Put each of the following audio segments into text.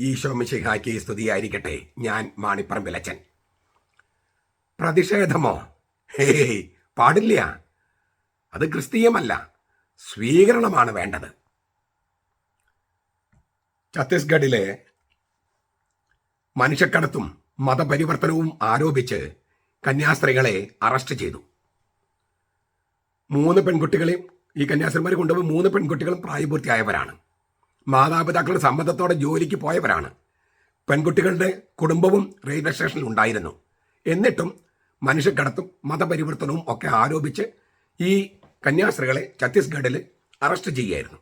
ഈശോ മിശിഹായ്ക്ക് സ്തുതിയായിരിക്കട്ടെ. ഞാൻ മാണിപ്പറമ്പിലച്ചൻ പ്രതിഷേധമോ? ഹേ പാടില്ല. അത് ക്രിസ്തീയമല്ല. സ്വീകരണമാണ് വേണ്ടത്. ഛത്തീസ്ഗഡിലെ മനുഷ്യക്കടത്തും മതപരിവർത്തനവും ആരോപിച്ച് കന്യാസ്ത്രീകളെ അറസ്റ്റ് ചെയ്തു. മൂന്ന് പെൺകുട്ടികളെയും ഈ കന്യാസ്ത്രീമാരെ കൊണ്ടുപോയി മൂന്ന് പെൺകുട്ടികളും പ്രായപൂർത്തിയായവരാണ്. മാതാപിതാക്കളുടെ സമ്മതത്തോടെ ജോലിക്ക് പോയവരാണ്. പെൺകുട്ടികളുടെ കുടുംബവും റെയിൽവേ സ്റ്റേഷനിൽ ഉണ്ടായിരുന്നു. എന്നിട്ടും മനുഷ്യക്കടത്തും മതപരിവർത്തനവും ഒക്കെ ആരോപിച്ച് ഈ കന്യാസ്ത്രീകളെ ഛത്തീസ്ഗഡിൽ അറസ്റ്റ് ചെയ്യുകയായിരുന്നു.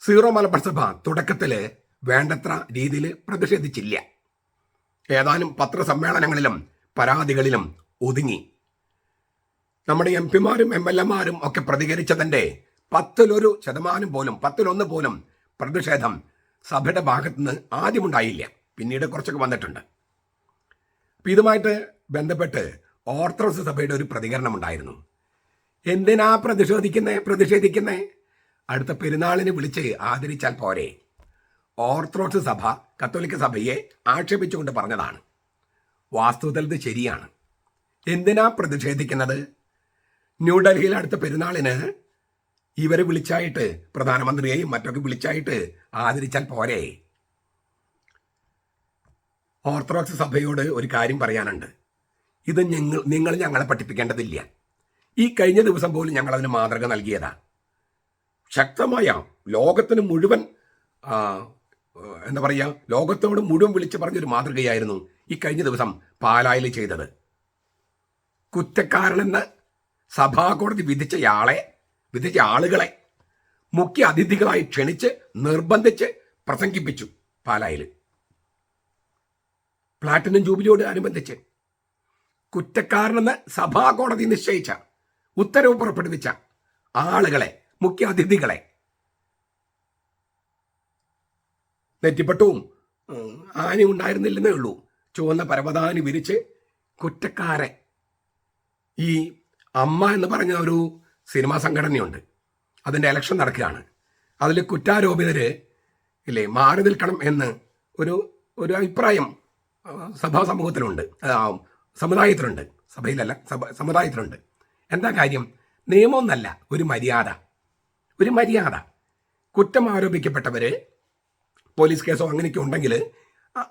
സീറോ മലബാർ സഭ തുടക്കത്തിൽ വേണ്ടത്ര രീതിയിൽ പ്രതിഷേധിച്ചില്ല. ഏതാനും പത്രസമ്മേളനങ്ങളിലും പരാതികളിലും ഒതുങ്ങി. നമ്മുടെ എം പിമാരും എം എൽ എമാരും ഒക്കെ പ്രതികരിച്ചതിന്റെ പത്തിലൊരു ശതമാനം പോലും പത്തിലൊന്ന് പോലും പ്രതിഷേധം സഭയുടെ ഭാഗത്തുനിന്ന് ആദ്യമുണ്ടായില്ല. പിന്നീട് കുറച്ചൊക്കെ വന്നിട്ടുണ്ട്. അപ്പം ഇതുമായിട്ട് ബന്ധപ്പെട്ട് ഓർത്തഡോക്സ് സഭയുടെ ഒരു പ്രതികരണം ഉണ്ടായിരുന്നു എന്തിനാ പ്രതിഷേധിക്കുന്നേ പ്രതിഷേധിക്കുന്നേ? അടുത്ത പെരുന്നാളിനെ വിളിച്ച് ആദരിച്ചാൽ പോരെ. ഓർത്തഡോക്സ് സഭ കത്തോലിക്ക സഭയെ ആക്ഷേപിച്ചുകൊണ്ട് പറഞ്ഞതാണ്. വാസ്തവത്തിൽ ഇത് ശരിയാണ്. എന്തിനാ പ്രതിഷേധിക്കുന്നത്? ന്യൂഡൽഹിയിൽ അടുത്ത പെരുന്നാളിന് ഇവരെ വിളിച്ചായിട്ട് പ്രധാനമന്ത്രിയെയും മറ്റൊക്കെ വിളിച്ചായിട്ട് ആദരിച്ചാൽ പോരെ. ഓർത്തഡോക്സ് സഭയോട് ഒരു കാര്യം പറയാനുണ്ട്. ഇത് ഞങ്ങൾ നിങ്ങൾ ഞങ്ങളെ പഠിപ്പിക്കേണ്ടതില്ല. ഈ കഴിഞ്ഞ ദിവസം പോലും ഞങ്ങൾ അതിന് മാതൃക നൽകിയതാ. ശക്തമായ ലോകത്തിന് മുഴുവൻ എന്താ പറയുക ലോകത്തോട് മുഴുവൻ വിളിച്ചു പറഞ്ഞൊരു മാതൃകയായിരുന്നു ഈ കഴിഞ്ഞ ദിവസം പാലായിൽ ചെയ്തത്. കുറ്റക്കാരനെന്ന് സഭാകോടതി വിധിച്ചയാളെ വിധിച്ച ആളുകളെ മുഖ്യ അതിഥികളായി ക്ഷണിച്ച് നിർബന്ധിച്ച് പ്രസംഗിപ്പിച്ചു പാലായിൽ. പ്ലാറ്റിനം ജൂബിലിയോട് അനുബന്ധിച്ച് കുറ്റക്കാരനെന്ന് സഭാകോടതി നിശ്ചയിച്ച ഉത്തരവ് പുറപ്പെടുവിച്ച ആളുകളെ മുഖ്യ അതിഥികളെ നെറ്റിപ്പട്ടവും ആനയും ഉണ്ടായിരുന്നില്ലെന്നേ ഉള്ളൂ. ചുവന്ന പരവതാനി വിരിച്ച് കുറ്റക്കാരെ ഈ അമ്മ എന്ന് പറഞ്ഞ ഒരു സിനിമാ സംഘടനയുണ്ട്. അതിന്റെ ഇലക്ഷൻ നടക്കുകയാണ്. അതിൽ കുറ്റാരോപിതര് ഇല്ലേ മാറി നിൽക്കണം എന്ന് ഒരു ഒരു അഭിപ്രായം സഭാ സമൂഹത്തിലുണ്ട്. സമുദായത്തിലുണ്ട്. സഭയിലല്ല സഭ സമുദായത്തിലുണ്ട്. എന്താ കാര്യം? നിയമമൊന്നല്ല ഒരു മര്യാദ. ഒരു മര്യാദ. കുറ്റം ആരോപിക്കപ്പെട്ടവർ പോലീസ് കേസോ അങ്ങനെയൊക്കെ ഉണ്ടെങ്കിൽ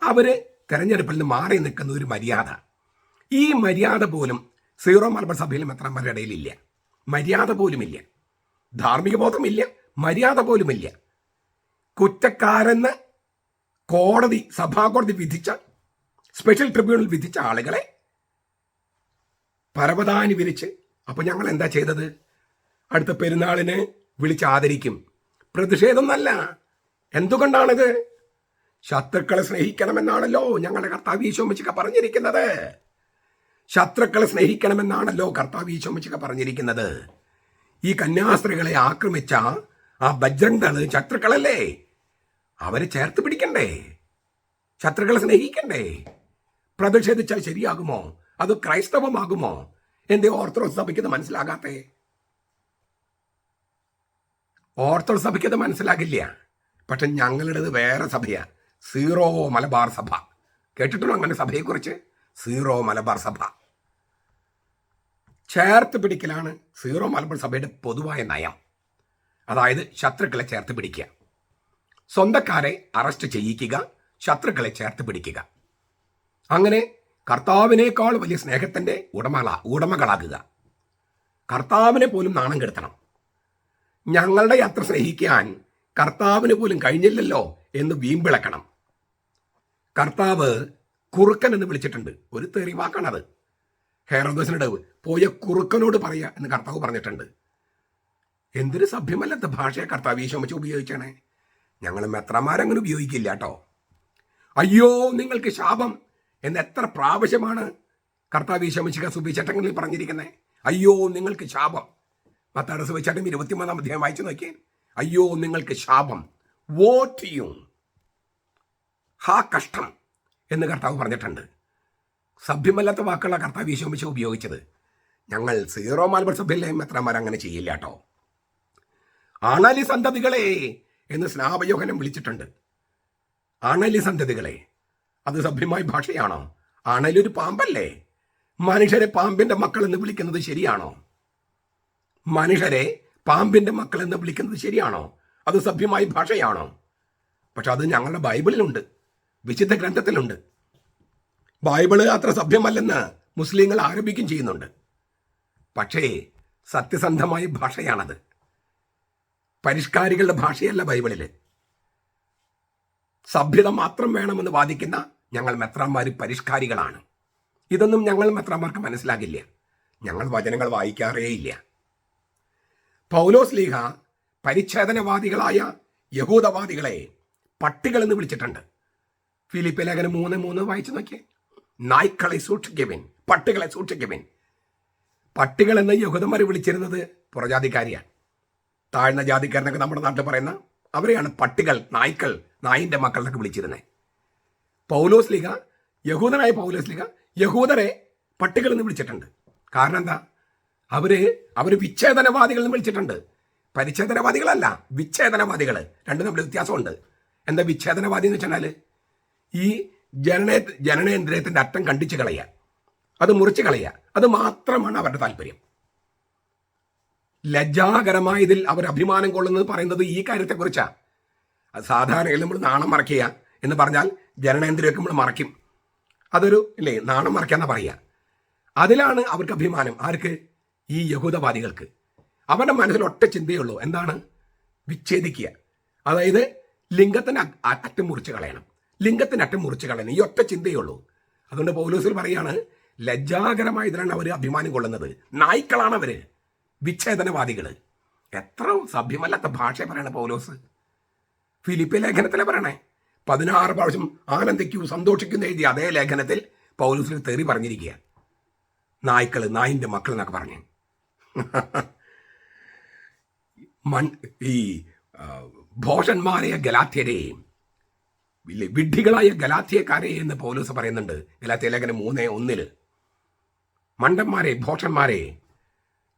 അവർ തെരഞ്ഞെടുപ്പിൽ നിന്ന് മാറി നിൽക്കുന്ന ഒരു മര്യാദ. ഈ മര്യാദ പോലും സീറോ മലബാർ സഭയിലും എത്രമാരുടെ ഇടയിലില്ല മര്യാദ പോലുമില്ല. ധാർമ്മിക ബോധമില്ല മര്യാദ പോലുമില്ല. കുറ്റക്കാരെന്ന് കോടതി സഭാകോടതി വിധിച്ച സ്പെഷ്യൽ ട്രിബ്യൂണൽ വിധിച്ച ആളുകളെ പരവതാനി വിരിച്ച് അപ്പൊ ഞങ്ങൾ എന്താ ചെയ്തത്? അടുത്ത പെരുന്നാളിനെ വിളിച്ച് ആദരിക്കും. പ്രതിഷേധം നല്ല എന്തുകൊണ്ടാണിത്? ശത്രുക്കളെ സ്നേഹിക്കണമെന്നാണല്ലോ ഞങ്ങളുടെ കർത്താവ് ഈശോമിച്ചൊക്കെ പറഞ്ഞിരിക്കുന്നത്. ശത്രുക്കളെ സ്നേഹിക്കണമെന്നാണല്ലോ കർത്താവ് ഈശോമിച്ചൊക്കെ പറഞ്ഞിരിക്കുന്നത്. ഈ കന്യാസ്ത്രീകളെ ആക്രമിച്ച ആ ബജ്രംഗൾ ശത്രുക്കളല്ലേ? അവരെ ചേർത്ത് പിടിക്കണ്ടേ? ശത്രുക്കളെ സ്നേഹിക്കണ്ടേ? പ്രതിഷേധിച്ചാൽ ശരിയാകുമോ? അത് ക്രൈസ്തവമാകുമോ? എന്തേ ഓർത്തഡോക്സ് സഭയ്ക്ക് ഇത് മനസ്സിലാകാത്തേ? ഓർത്തഡോക്സ് സഭയ്ക്ക് മനസ്സിലാകില്ല. പക്ഷെ ഞങ്ങളുടേത് വേറെ സഭയാ. സീറോ മലബാർ സഭ. കേട്ടിട്ടുണ്ടോ അങ്ങനെ സഭയെക്കുറിച്ച്? സീറോ മലബാർ സഭ. ചേർത്ത് പിടിക്കലാണ് സീറോ മലബാർ സഭയുടെ പൊതുവായ നയം. അതായത് ശത്രുക്കളെ ചേർത്ത് പിടിക്കുക. സ്വന്തക്കാരെ അറസ്റ്റ് ചെയ്യിക്കുക ശത്രുക്കളെ ചേർത്ത് പിടിക്കുക. അങ്ങനെ കർത്താവിനേക്കാൾ വലിയ സ്നേഹത്തിന്റെ ഉടമകള ഉടമകളാകുക. കർത്താവിനെ പോലും നാണം കെടുത്തണം. ഞങ്ങളുടെ യാത്ര സ്നേഹിക്കാൻ കർത്താവിന് പോലും കഴിഞ്ഞില്ലല്ലോ എന്ന് വീമ്പിളക്കണം. കർത്താവ് കുറുക്കൻ എന്ന് വിളിച്ചിട്ടുണ്ട്. ഒരു തെറി വാക്കാണത് ഡവ് പോയ കുറുക്കനോട് പറയുക എന്ന് കർത്താവ് പറഞ്ഞിട്ടുണ്ട്. എന്തൊരു സഭ്യമല്ലാത്ത ഭാഷയെ കർത്താവ് ഈശോമിച്ച് ഉപയോഗിച്ചാണേ ഞങ്ങൾ മെത്രമാരങ്ങനെ ഉപയോഗിക്കില്ല കേട്ടോ. അയ്യോ നിങ്ങൾക്ക് ശാപം എന്ന് എത്ര പ്രാവശ്യമാണ് കർത്താവ് ഈശോമിച്ചിക സുഭിച്ചട്ടങ്ങളിൽ പറഞ്ഞിരിക്കുന്നത് അയ്യോ നിങ്ങൾക്ക് ശാപം. മത്താടെ സുബിച്ചട്ടം ഇരുപത്തിമൂന്നാം അധ്യായം വായിച്ചു നോക്കിയേ. അയ്യോ നിങ്ങൾക്ക് ശാപം. വോട്ട് യു ഹാ കഷ്ടം എന്ന് കർത്താവ് പറഞ്ഞിട്ടുണ്ട്. സഭ്യമല്ലാത്ത വാക്കുകളാണ് കർത്താവ് ഈശോമിച്ച ഉപയോഗിച്ചത്. ഞങ്ങൾ സീറോ മാൽബർ സഭയിലെ മെത്രമാർ അങ്ങനെ ചെയ്യില്ല കേട്ടോ. ആണാലി സന്തതികളെ എന്ന് സ്നാപയോഹനം വിളിച്ചിട്ടുണ്ട്. ആണലി സന്തതികളെ അത് സഭ്യമായ ഭാഷയാണോ? ഒരു പാമ്പല്ലേ? മനുഷ്യരെ പാമ്പിന്റെ മക്കൾ എന്ന് വിളിക്കുന്നത് ശരിയാണോ? മനുഷ്യരെ പാമ്പിന്റെ മക്കൾ എന്ന് വിളിക്കുന്നത് ശരിയാണോ? അത് സഭ്യമായ ഭാഷയാണോ? പക്ഷെ അത് ഞങ്ങളുടെ ബൈബിളിലുണ്ട് വിശുദ്ധ ഗ്രന്ഥത്തിലുണ്ട്. ബൈബിൾ അത്ര സഭ്യമല്ലെന്ന് മുസ്ലിങ്ങൾ ആരോപിക്കും ചെയ്യുന്നുണ്ട്. പക്ഷേ സത്യസന്ധമായ ഭാഷയാണത്. പരിഷ്കാരികളുടെ ഭാഷയല്ല ബൈബിളിൽ. സഭ്യത മാത്രം വേണമെന്ന് വാദിക്കുന്ന ഞങ്ങൾ മെത്രാന്മാർ പരിഷ്കാരികളാണ്. ഇതൊന്നും ഞങ്ങൾ മെത്രാന്മാർക്ക് മനസ്സിലാകില്ല. ഞങ്ങൾ വചനങ്ങൾ വായിക്കാറേയില്ല. പൗലോസ് ലീഹ പരിച്ഛേദനവാദികളായ യഹൂദവാദികളെ പട്ടികളെന്ന് വിളിച്ചിട്ടുണ്ട്. ഫിലിപ്പ് ലേഖനം മൂന്ന് മൂന്ന് വായിച്ചു നോക്കിയേ. നായ്ക്കളെ സൂക്ഷിക്കുവിൻ പട്ടുകളെ സൂക്ഷിക്കുവിൻ. എന്ന് യഹുദന്മാർ വിളിച്ചിരുന്നത് പുറജാതിക്കാരിയാണ്. താഴ്ന്ന ജാതിക്കാരനൊക്കെ നമ്മുടെ നാട്ടിൽ പറയുന്ന അവരെയാണ് പട്ടികൾ നായ്ക്കൾ നായിന്റെ മക്കൾ എന്നൊക്കെ വിളിച്ചിരുന്നത് പൗലോസ് ലീഗ യഹൂദനായ പൗലോസ് ലീഗ യഹൂദരെ പട്ടികൾ എന്ന് വിളിച്ചിട്ടുണ്ട്. കാരണം എന്താ? അവർ അവർ വിച്ഛേദനവാദികൾ എന്ന് വിളിച്ചിട്ടുണ്ട്. പരിച്ഛേദനവാദികളല്ല വിച്ഛേദനവാദികൾ രണ്ടും തമ്മിൽ വ്യത്യാസമുണ്ട്. എന്താ വിച്ഛേദനവാദി എന്ന് വെച്ചാൽ ഈ ജനന ജനനേന്ദ്രിയത്തിന്റെ അറ്റം കണ്ടിച്ച് കളയുക. അത് മുറിച്ച് കളയുക. അത് മാത്രമാണ് അവരുടെ താല്പര്യം. ലജ്ജാകരമായ ഇതിൽ അവർ അഭിമാനം കൊള്ളുന്നത് പറയുന്നത് ഈ കാര്യത്തെക്കുറിച്ചാണ് അത് സാധാരണയിൽ നമ്മൾ നാണം മറക്കുക എന്ന് പറഞ്ഞാൽ ജനനേന്ദ്രിയൊക്കെ നമ്മൾ മറക്കും അതൊരു ഇല്ലേ നാണം മറയ്ക്കാന്ന പറയുക. അതിലാണ് അവർക്ക് അഭിമാനം. ആർക്ക്? ഈ യഹൂദവാദികൾക്ക്. അവരുടെ മനസ്സിൽ ഒറ്റ ചിന്തയുള്ളൂ എന്താണ്? വിച്ഛേദിക്കുക. അതായത് ലിംഗത്തിന് അറ്റം മുറിച്ച് കളയണം. ലിംഗത്തിന് അറ്റം മുറിച്ച് കളയണം ഈ ഒറ്റ ചിന്തയുള്ളൂ അതുകൊണ്ട് പോലീസിൽ പറയാണ് ലജ്ജാകരമായതിനാണ് അവർ അഭിമാനം കൊള്ളുന്നത്. നായ്ക്കളാണ് അവർ. വിച്ഛേദനവാദികൾ എത്ര സഭ്യമല്ലാത്ത ഭാഷ പറയണ പൗലോസ്. ഫിലിപ്പ് ലേഖനത്തിലെ പറയണേ. പതിനാറ് പ്രാവശ്യം ആനന്ദിക്കൂ സന്തോഷിക്കുന്ന എഴുതിയ അതേ ലേഖനത്തിൽ പൗലോസിൽ തെറി പറഞ്ഞിരിക്കുക. നായ്ക്കൾ നായിന്റെ മക്കൾ എന്നൊക്കെ പറഞ്ഞു. മൺ ഈ ആ, ഭോഷന്മാരായ ഗലാത്യരെയും വിഡ്ഢികളായ ഗലാത്തിയക്കാരെ എന്ന് പൗലോസ് പറയുന്നുണ്ട്. ഗലാത്തിയ ലേഖനം മൂന്ന് ഒന്നിൽ മണ്ടന്മാരെ ഭോഷന്മാരെ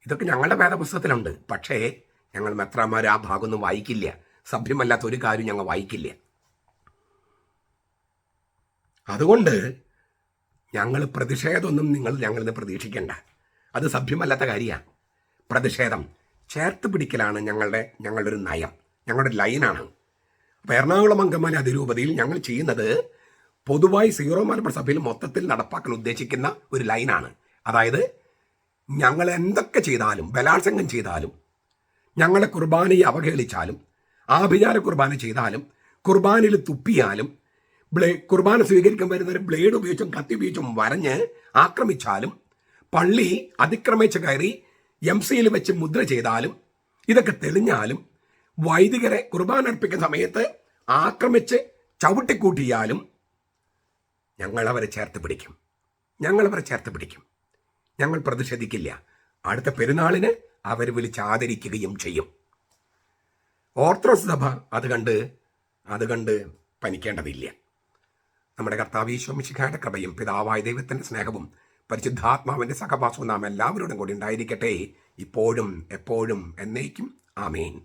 ഇതൊക്കെ ഞങ്ങളുടെ വേദപുസ്തകത്തിലുണ്ട്. പക്ഷേ ഞങ്ങൾ മെത്രാന്മാർ ആ ഭാഗമൊന്നും വായിക്കില്ല. സഭ്യമല്ലാത്ത ഒരു കാര്യം ഞങ്ങൾ വായിക്കില്ല. അതുകൊണ്ട് ഞങ്ങൾ പ്രതിഷേധമൊന്നും നിങ്ങൾ ഞങ്ങളിൽ നിന്ന് പ്രതീക്ഷിക്കേണ്ട. അത് സഭ്യമല്ലാത്ത കാര്യമാണ് പ്രതിഷേധം. ചേർത്ത് പിടിക്കലാണ് ഞങ്ങളുടെ ഞങ്ങളുടെ ഒരു നയം. ഞങ്ങളുടെ ലൈനാണ്. അപ്പോൾ എറണാകുളം അങ്കമാലി അതിരൂപതയിൽ ഞങ്ങൾ ചെയ്യുന്നത് പൊതുവായി സീറോ മലബാർ സഭയിൽ മൊത്തത്തിൽ നടപ്പാക്കാൻ ഉദ്ദേശിക്കുന്ന ഒരു ലൈനാണ്. അതായത് ഞങ്ങൾ എന്തൊക്കെ ചെയ്താലും ബലാത്സംഗം ചെയ്താലും ഞങ്ങളെ കുർബാനയെ അവഹേളിച്ചാലും ആഭിചാര കുർബാന ചെയ്താലും കുർബാനയിൽ തുപ്പിയാലും ബ്ലേ കുർബാന സ്വീകരിക്കാൻ വരുന്നവർ ബ്ലേഡ് ഉപയോഗിച്ചും കത്തി ഉപയോഗിച്ചും വരഞ്ഞ് ആക്രമിച്ചാലും പള്ളി അതിക്രമിച്ച് കയറി എം സിയിൽ വെച്ച് മുദ്ര ചെയ്താലും ഇതൊക്കെ തെളിഞ്ഞാലും വൈദികരെ കുർബാന അർപ്പിക്കുന്ന സമയത്ത് ആക്രമിച്ച് ചവിട്ടിക്കൂട്ടിയാലും ഞങ്ങൾ അവരെ ചേർത്ത് പിടിക്കും. ഞങ്ങൾ അവരെ ചേർത്ത് പിടിക്കും. ഞങ്ങൾ പ്രതിഷേധിക്കില്ല. അടുത്ത പെരുന്നാളിന് അവർ വിളിച്ച് ആദരിക്കുകയും ചെയ്യും. ഓർത്തഡോക്സ് സഭ അത് കണ്ട് അത് കണ്ട് പനിക്കേണ്ടതില്ല. നമ്മുടെ കർത്താവ് ഈശ്വമിശിഖായുടെ കൃപയും പിതാവായ ദൈവത്തിന്റെ സ്നേഹവും പരിശുദ്ധാത്മാവിന്റെ സഹവാസവും നാം എല്ലാവരോടും കൂടി ഉണ്ടായിരിക്കട്ടെ. ഇപ്പോഴും എപ്പോഴും എന്നേക്കും. ആമേൻ.